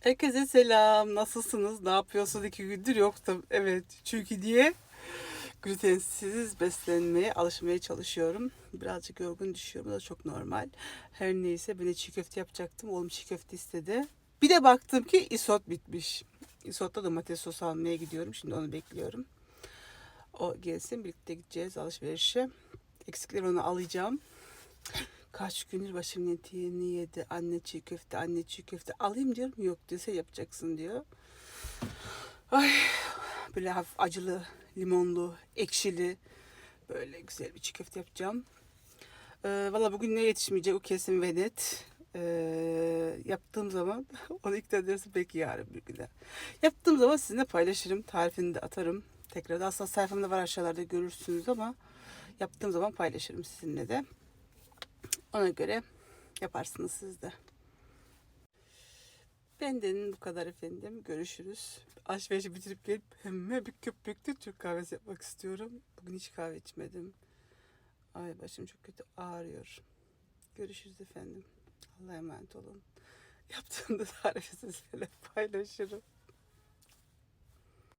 Herkese selam. Nasılsınız? Ne yapıyorsunuz? İki gündür yoktum. Evet. Çünkü diye glutensiz beslenmeye alışmaya çalışıyorum. Birazcık yorgun düşüyorum. Bu da çok normal. Her neyse ben de çiğ köfte yapacaktım. Oğlum çiğ köfte istedi. Bir de baktım ki isot bitmiş. Isot'ta domates sosu almaya gidiyorum. Şimdi onu bekliyorum. O gelsin birlikte gideceğiz alışverişe. Eksikleri onu alacağım. Kaç gündür başımın etiğini yedi. Anne çiğ köfte, anne çiğ köfte. Alayım diyorum. Yok. Sen yapacaksın diyor. Ay, böyle hafif acılı, limonlu, ekşili. Böyle güzel bir çiğ köfte yapacağım. Ee, Valla bugün ne yetişmeyecek o kesin ve net. Ee, yaptığım zaman onu ilk dersi belki yarın bir güne. Yaptığım zaman sizinle paylaşırım. Tarifini de atarım. Tekrar da aslında sayfamda var aşağılarda görürsünüz ama yaptığım zaman paylaşırım sizinle de. Ona göre yaparsınız siz de. Benden bu kadar efendim. Görüşürüz. Alışverişi bitirip gelip hemen bir köpüklü Türk kahvesi yapmak istiyorum. Bugün hiç kahve içmedim. Ay başım çok kötü ağrıyor. Görüşürüz efendim. Allah'a emanet olun. Yaptığımda tarifi sizlerle paylaşırım.